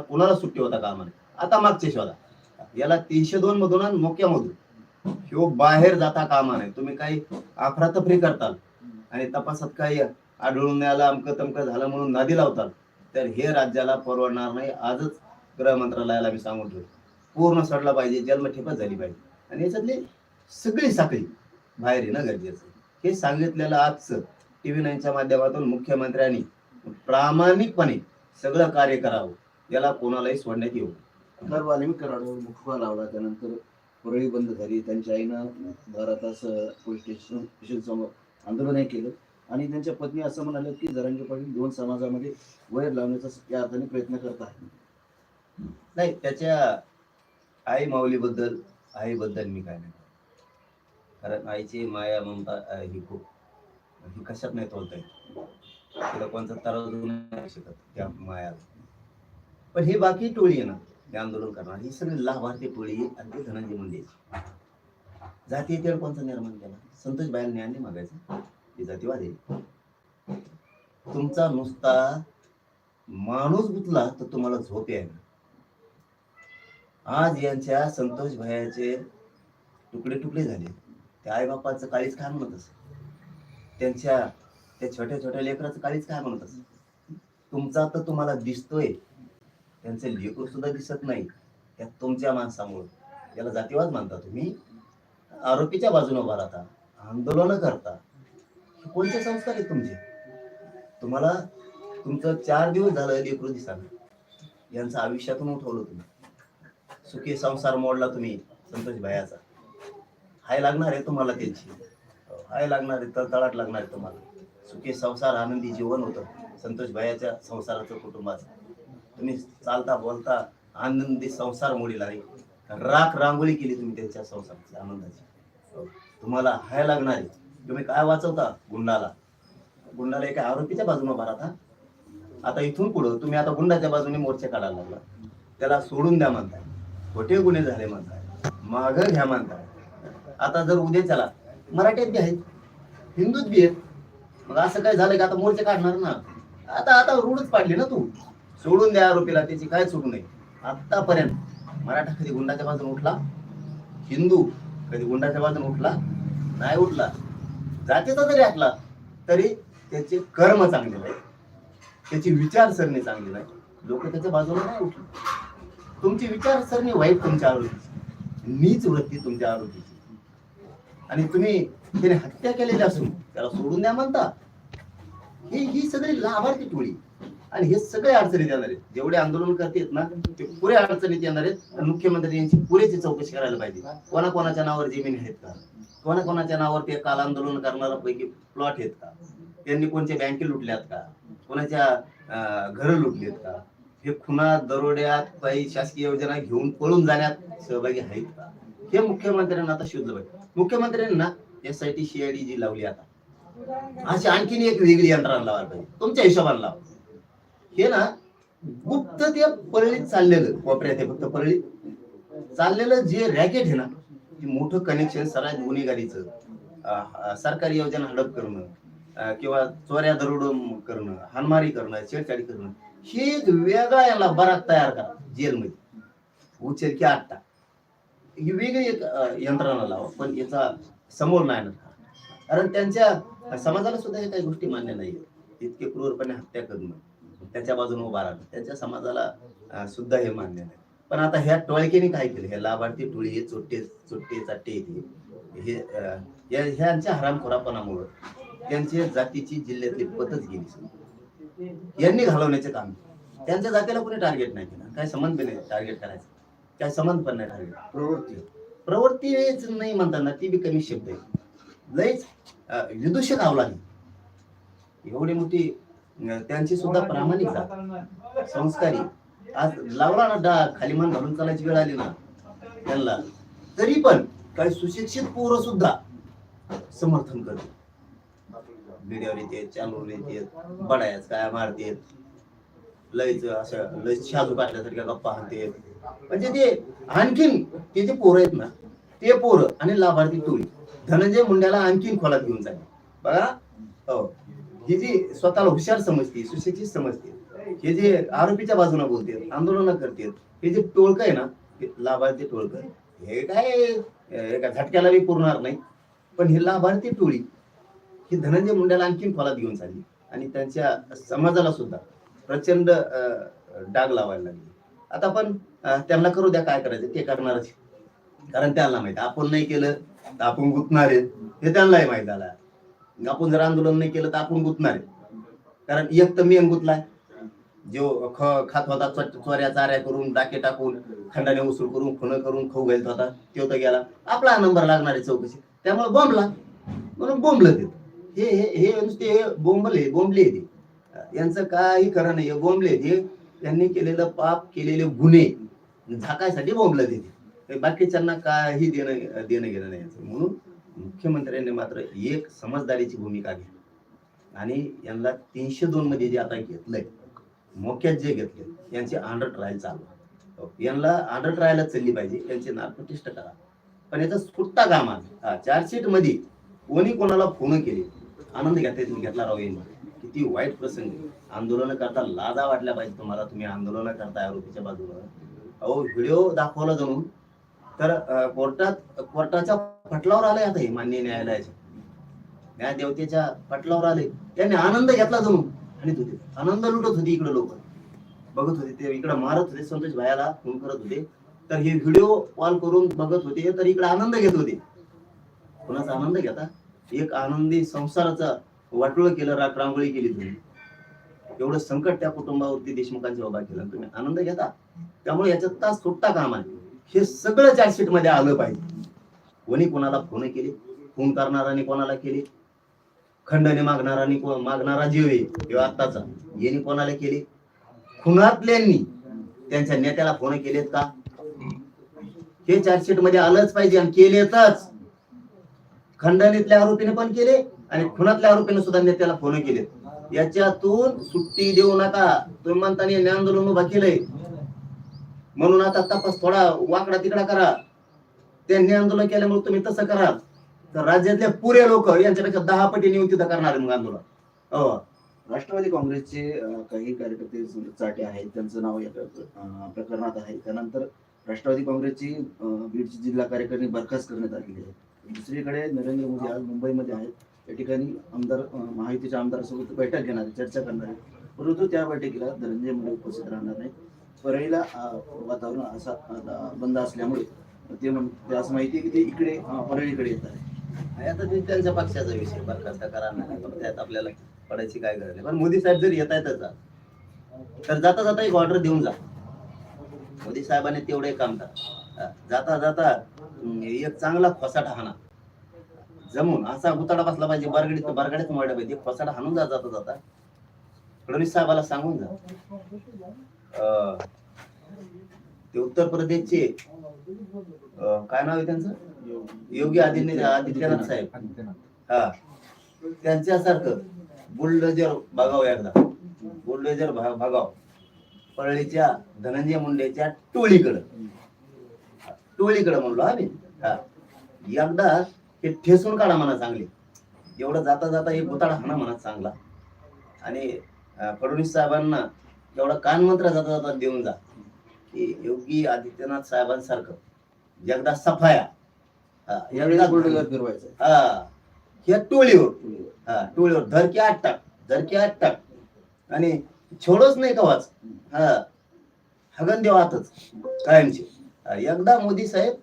कुणाला सुट्टी होता कामाने आता मागचे शोधा याला तीनशे दोन मधून आणि मोक्यामधून ह्यो बाहेर जाता कामा नये. तुम्ही काही अफरातफरी करताल आणि तपासात काही आढळून नाही अमक अमकं तमकं झालं म्हणून नादी लावताल तर हे राज्याला परवडणार नाही. आजच गृह मंत्रालयाला मी सांगून ठेवतो. पूर्ण सडला पाहिजे जन्मठेपच झाली पाहिजे. आणि याच्यातली सगळी साखळी बाहेर येणं गरजेचं हे सांगितलेलं आजचं टी व्ही नाईनच्या माध्यमातून मुख्यमंत्र्यांनी प्रामाणिकपणे सगळं कार्य करावं. याला कोणालाही सोडण्यात येऊ नये. कराडवर मुखवा लावला त्यानंतर परळी बंद झाली. त्यांच्या आईनं बारा तास पोलीस स्टेशन समोर आंदोलनही केलं. आणि त्यांच्या पत्नी असं म्हणाले की जरांगे पाटील दोन समाजामध्ये वैर लावण्याचा या अर्थाने प्रयत्न करत आहे नाही त्याच्या आई माऊलीबद्दल आईबद्दल मी काय नाही कारण आईची माया ममता ही खूप ही कशात नाही तोलता येत. तिला कोणता तराजू नाही शकत त्या मायाला पण ही बाकी टोळी आहे ना हे आंदोलन करणार. ही सगळी लाभार्थी टोळी आहे आणि ते धनंजय मुंडे जातीय तेळ निर्माण केला? संतोष बाहेर न्याय नाही मागायचा? ही जातीवाद आहे तुमचा नुसता माणूस गुतला तर तुम्हाला झोप आहे आज यांच्या संतोष भयाचे तुकडे तुकडे झाले. त्या आईबापाचं काळीच काय म्हणत असेल त्यांच्या त्या छोट्या छोट्या लेकराचं काळीच काय म्हणत असेल तुमचा तर तुम्हाला दिसतोय. त्यांचे लेकरू सुद्धा दिसत नाही त्या तुमच्या माणसामुळं. याला जातीवाद मानता तुम्ही? आरोपीच्या बाजूने उभा राहता. आंदोलन करता. कोणते संस्कार आहेत तुमचे? तुम्हाला तुमचं चार दिवस झालं लेकरू दिसाना यांचं आयुष्यातून उठवलं तुम्ही. सुखी संसार मोडला तुम्ही संतोष भायाचा. हाय लागणार आहे तुम्हाला त्यांची. हाय लागणार आहे तळतळाट लागणार आहे तुम्हाला. सुखी संसार आनंदी जीवन होतं. संतोष भायाच्या संसाराचं कुटुंबाचं. तुम्ही चालता बोलता आनंदी संसार मोडीला नाही राख रांगोळी केली तुम्ही त्यांच्या संसाराची आनंदाची. तुम्हाला हाय लागणार आहे. तुम्ही काय वाचवता? गुंडाला. गुंडाला एका आरोपीच्या बाजूने उभा राहता. आता इथून पुढं तुम्ही आता गुंडाच्या बाजूने मोर्चे काढायला लागला. त्याला सोडून द्या म्हणताय. खोटे गुन्हे झाले म्हणताय. माग घ्या म्हणताय. आता जर उद्या चला मराठीत बी आहेत हिंदूत बी आहेत. मग असं काय झालं का? आता मोर्चे काढणार ना. आता आता रूढच पाडली ना तू. सोडून द्या आरोपीला त्याची काय सोडू नये आतापर्यंत मराठा कधी गुंडाच्या बाजून उठला? हिंदू कधी गुंडाच्या बाजून उठला? नाही उठला. जातीचा जरी आटला तरी त्याचे कर्म चांगले नाही त्याची विचारसरणी चांगली नाही. लोक त्याच्या बाजूला नाही उठले. तुमची विचारसरणी वाईट तुमच्या आरोपीची. नीच वृत्ती तुमच्या आरोपीची. आणि तुम्ही त्याने हत्या केलेली असून त्याला सोडून द्या म्हणता. ही ही सगळी लाभार्थी टोळी. आणि हे सगळे अडचणीत येणार आहेत. जेवढे आंदोलन करतात ना ते पुरे अडचणीत येणार आहेत. आणि मुख्यमंत्री यांची पुरेची चौकशी करायला पाहिजे. कोणाकोणाच्या नावावर जमीन आहेत का? कोणाकोणाच्या नावावर ते काल आंदोलन करणारा पैकी प्लॉट आहेत का? त्यांनी कोणत्या बँके लुटल्यात का? कोणाच्या घर लुटलेत का? हे खुना दरोड्यात काही शासकीय योजना घेऊन पळून जाण्यात सहभागी आहेत का? हे मुख्यमंत्र्यांना आता शोधलं पाहिजे. मुख्यमंत्र्यांना एस आय टी सीआयडी जी लावली आता. अशी आणखीन एक वेगळी यंत्रणा लावायला पाहिजे. तुमच्या हिशोबाने लावा. हे ना गुप्त ते परळीत चाललेलं कोपऱ्यात आहे फक्त परळीत. चाललेलं जे रॅकेट आहे ना ते मोठं कनेक्शन सराज गुन्हेगारीचं. सरकारी योजना हडप करणं किंवा चोऱ्या दरोड करणं हानमारी करणं छेडछाडी करणं हे एक वेगळा याला बराक तयार करा जेलमध्ये. उचल की आत्ता. ही वेगळी एक यंत्रणा लावा पण याचा समोर नाही कारण त्यांच्या समाजाला सुद्धा हे काही गोष्टी मान्य नाही इतके क्रूरपणे हत्या करणं. त्याच्या बाजूने उभा राहतो. त्यांच्या समाजाला सुद्धा हे मान्य नाही. पण आता ह्या टोळकीने काय केलं? हे लाभार्थी टोळी हे चोट्टे चोट्टे चाट्टे येते हे या- ह्यांच्या हरामखोरापणामुळं त्यांच्या जातीची जिल्ह्यातली पतच गेली यांनी घालवण्याचे काम त्यांच्या जातीला कोणी टार्गेट नाही केलं. काय संबंध नाही टार्गेट करायचं. काय संबंध पण नाही टार्गेट प्रवृत्ती. प्रवृत्तीच नाही म्हणताना ती बी कमी शब्द आहे. लईच अं, विदूषक नाही एवढी मोठी त्यांची सुद्धा प्रामाणिक जात. संस्कारी. आज लावला ना डा खाली मान घालून चालायची वेळ आली ना. त्यांना. तरी पण काही सुशिक्षित पोरं सुद्धा समर्थन करते मीडियावर येते चॅनलवर येते बडायच काय मारतेत. लयच असं लय शाजू काढल्यासारख्या गप्पा हाणतेत. म्हणजे ते आणखीन ते जे पोरं आहेत ना ते पोरं आणि लाभार्थी टोळी धनंजय मुंड्याला आणखीन खोलात घेऊन जाईल. बघा. हो. हे जी स्वतःला हुशार समजते सुशिक्षित समजते हे जे आरोपीच्या बाजूने बोलतात आंदोलन करतात हे जे टोळक आहे ना हे लाभार्थी टोळक हे काय एका झटक्याला बी पुरणार नाही. पण हे लाभार्थी टोळी ही धनंजय मुंड्याला आणखीन खोलात घेऊन चालली. आणि त्यांच्या समाजाला सुद्धा प्रचंड अं, डाग लावायला लागली. आता पण त्यांना करू द्या काय करायचं ते करणारच. कारण त्यांना माहिती आपण नाही केलं तर आपण गुंतणार आहे. हे त्यांनाही माहीत आला आपण जर आंदोलन नाही केलं तर आपण गुंतणार आहे. कारण एक तर मेन गुंतलाय. जो ख खात होता चोऱ्या चाऱ्या करून डाके टाकून खंडाने उसळ करून खुणं करून खाऊ घालत होता तो तर गेला. आपला नंबर लागणार आहे चौकशी. त्यामुळे बोंबला. म्हणून बोंबलं ते. हे हे हे नुसते हे बोंबले बोंबले ते. यांचं काही खरं नाही हे बोंबले हे त्यांनी केलेलं पाप केलेले गुन्हे. झाकायसाठी बोंबलं ते. बाकीच्यांना काही देणं देणं गेलं नाही. म्हणून मुख्यमंत्र्यांनी मात्र एक समजदारीची भूमिका घेतली. आणि यांना तीनशे दोन मध्ये जे आता घेतलंय मोक्यात जे घेतले यांची अंडर ट्रायल चालू हो, यांना अंडर ट्रायलच चालली पाहिजे यांचे नार्कोटिस्ट करा. पण याचा सुट्टा काम आहे चार्जशीटमध्ये कोणी कोणाला फोन केले? आनंद घेता येतील घेतला राव यांनी. किती वाईट प्रसंग आंदोलन करता लाजा वाटल्या पाहिजे तुम्हाला तुम्ही आंदोलन करताय आरोपीच्या बाजूला अहो व्हिडिओ दाखवला जाऊन तर कोर्टात कोर्टाच्या पटलावर आलंय आता हे मान्य न्यायालयाच्या न्यायदेवतेच्या पटलावर आले त्यांनी आनंद घेतला जणू. आणि होते आनंद लुटत होते इकडे लोक. बघत होते ते इकडे मारत होते. संतोष भायाला फोन करत होते. तर हे व्हिडिओ कॉल करून बघत होते. तर इकडे आनंद घेत होते. कोणाचा आनंद घेता? एक आनंदी संसाराचा वाटोळ केलं राख रांगोळी केली तुम्ही. एवढं संकट त्या कुटुंबावरती देशमुखांच्या उभा केला. तुम्ही आनंद घेता. त्यामुळे याच्यात तास सुट्टा काम आहे हे सगळं चार्जशीटमध्ये आलं पाहिजे. कोणी कोणाला फोन केले? फोन करणाराने कोणाला केले? खंडने मागणाराने मागणारा जीव आहे किंवा आत्ताचा. यांनी कोणाला केले? खुनातल्यांनी. त्यांच्या नेत्याला फोन केलेत का? हे चार्जशीटमध्ये आलंच पाहिजे आणि केलेतच. खंडणीतल्या आरोपीने पण केले आणि खुनातल्या आरोपीने सुद्धा नेत्याला फोन केले याच्यातून सुट्टी देऊ नका. तुम्ही म्हणताना आंदोलन उभा केलंय. म्हणून आता तपास थोडा वाकडा तिकडा करा. त्यांनी आंदोलन केल्यामुळे तुम्ही तसं कराल. तर राज्यातले पुरे लोक यांच्यापेक्षा दहा पटीने येऊन तिथं करणार मग आंदोलन. हो. राष्ट्रवादी काँग्रेसचे काही कार्यकर्ते चाटे आहेत त्यांचं नाव या प्रकरणात आहे. त्यानंतर राष्ट्रवादी काँग्रेसची बीडची जिल्हा कार्यकारिणी बरखास्त करण्यात आलेली आहे. दुसरीकडे नरेंद्र मोदी आज मुंबईमध्ये आहेत. या ठिकाणी आमदार महायुतीच्या आमदारासोबत बैठक घेणार आहे चर्चा करणार आहे परंतु त्या बैठकीला धनंजय मुंडे उपस्थित राहणार नाही परळीला वातावरण असा बंद असल्यामुळे ते म्हणते असं माहिती आहे की ते इकडे परळीकडे येत आहे. आता ते त्यांच्या पक्षाचा विषय बरखास्त करा नाही पण त्यात आपल्याला पडायची काय गरज नाही. पण मोदी साहेब जर येत आहेत तर जाता जाता एक ऑर्डर देऊन जा. मोदी साहेबांनी तेवढे काम करा. जाता जाता एक चांगला फसाटा हाणा. जमून असा उताडा बसला पाहिजे बारगडीत बारगड्यात वाढला पाहिजे. फसाटा हाणून जा जाता जाता. फडणवीस साहेबाला सांगून जा. अं, ते उत्तर प्रदेशचे काय नाव आहे त्यांचं? योगी आदित्य आदित्यनाथ साहेब. हा. त्यांच्यासारखं बुलडोजर बघाव एकदा. बुलडोजर भा- बघाव. परळीच्या धनंजय मुंडेच्या टोळीकडं. टोळीकडं म्हणलो हा मी हा. एकदा हे ठेसून काढा म्हणा चांगले. एवढं जाता जाता हे भुताडा हाणा म्हणा चांगला. आणि अं, फडणवीस साहेबांना एवढा कानमंत्र जाता जाता देऊन जा. योगी आदित्यनाथ साहेबांसारखं. एकदा सफाया. हा. हा ह्या टोळीवर. हा टोळीवर. धरकी आठ टाक धरकी आठ टाक आणि छोडच नाही कवाच. हा हगन देवा आतच कायमचे एकदा मोदी साहेब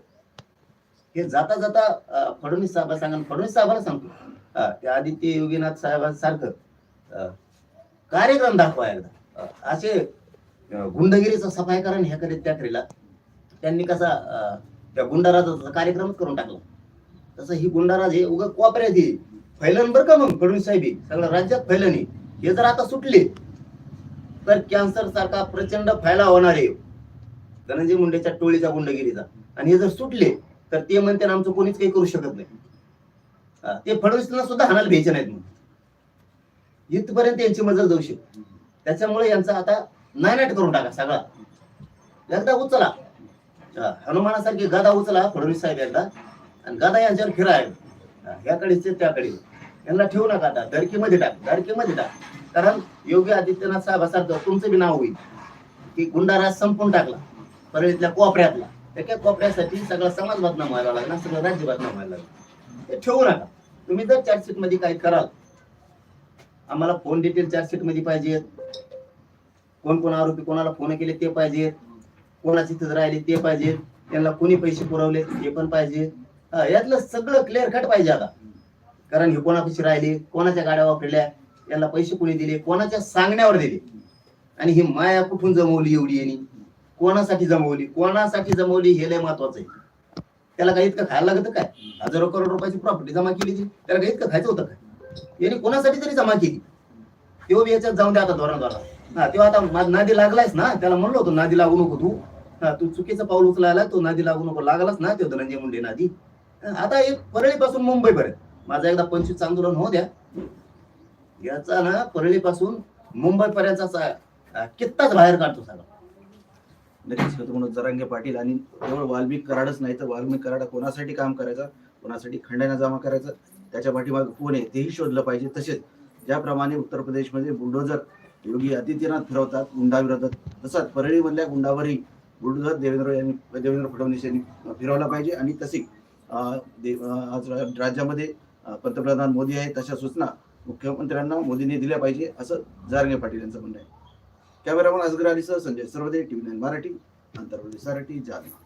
हे जाता जाता फडणवीस साहेब सांगा फडणवीस साहेबाला सांगतो. ते आदित्य योगीनाथ साहेबांसारखं कार्यक्रम दाखवा एकदा. असे गुंडगिरीचा सफाई करा ह्या करीत त्या करीला त्यांनी कसा त्या गुंडाराजाचा कार्यक्रमच करून टाकला. तसं ही गुंडाराज हे उगा कोपऱ्यात येईल फैलन बरं का मग फडणवीस साहेब सगळं राज्यात फैलनी हे. जर आता सुटले तर कॅन्सर सारखा प्रचंड फैला होणार आहे. धनंजय मुंडेच्या टोळीचा गुंडगिरीचा. आणि हे जर सुटले तर ते म्हणते ना आमचं कोणीच काही करू शकत नाही. ते फडणवीसला सुद्धा हाणायला भ्यायचे नाहीत मग. इथपर्यंत यांची मजल जाऊ शकते. त्याच्यामुळे यांचा आता नायनाट करून टाका सगळा. एकदा उचला. हनुमानासारखी गदा उचला फडणवीस साहेब एकदा. आणि गदा यांच्यावर फिराय ह्याकडे त्याकडे यांना ठेवू नका आता. धडकीमध्ये टाक. धडकीमध्ये टाक. कारण योगी आदित्यनाथ साहेबासारखं तुमचं बी नाव होईल. की गुंडाराज संपून टाकला. परळीतल्या कोपऱ्यातला. त्या कोपऱ्यासाठी सगळा समाज बदनाम व्हायला लागला. सगळं राज्य बदनाम व्हायला लागलं. ते ठेवू नका. तुम्ही जर चार्जशीटमध्ये काही कराल आम्हाला फोन डिटेल चार्जशीटमध्ये पाहिजेत. कोण कोण आरोपी कोणाला फोन केले ते पाहिजेत कोणाची तिथं राहिले ते पाहिजेत त्यांना कोणी पैसे पुरवले ते पण पाहिजे. यातलं सगळं क्लिअर कट पाहिजे आता. कारण हे कोणापाशी राहिले कोणाच्या गाड्या वापरल्या याला पैसे कोणी दिले कोणाच्या सांगण्यावर दिले. आणि ही माया कुठून जमवली एवढी यांनी? कोणासाठी जमवली? कोणासाठी जमवली हे लय महत्वाचं आहे. त्याला काही इतकं खायला लागतं काय? हजारो करोड रुपयाची प्रॉपर्टी जमा केली त्याला काही इतकं खायचं होतं काय? याने कोणासाठी तरी जमा केली. तेव्हा बी याच्यात जाऊन द्या आता धोरण धोरण. हा तेव्हा आता माझा नादी लागलायस ना त्याला म्हणलो होतो नादी लागू नको तू. हा तू चुकीचं पाऊल उचलायला तो नादी लागू नको. लागलाच ना तो धनंजय मुंडे नादी. आता एक परळीपासून मुंबईपर्यंत. माझा एकदा पंचवीस आंदोलन हो द्या. याचा ना परळीपासून मुंबईपर्यंतचा कित्ताच बाहेर काढतो सगळा. नक्कीच होतं म्हणून जरांगे पाटील आणि केवळ वाल्मिक कराडच नाही तर वाल्मिक कराड कोणासाठी काम करायचा? कोणासाठी खंडण्या जमा करायचं? त्याच्या पाठीमाग कोण आहे? तेही शोधलं पाहिजे. तसेच ज्याप्रमाणे उत्तर प्रदेशमध्ये बुलडोजर योगी आदित्यनाथ फिरवतात गुंडाविरोधात. तसंच परळीमधल्या गुंडावरही बुलडोजर देवेंद्र यांनी देवेंद्र फडणवीस यांनी फिरवला पाहिजे. आणि तसे दे- आज राज्यामध्ये पंतप्रधान मोदी आहे तशा सूचना मुख्यमंत्र्यांना मोदींनी दिल्या पाहिजे असं जारंगे पाटील यांचं म्हणणं आहे. कॅमेरामन असगर अलीसह संजय सर्वदे टीव्ही नाईन मराठी आंतरप्रदेश मराठी जालना.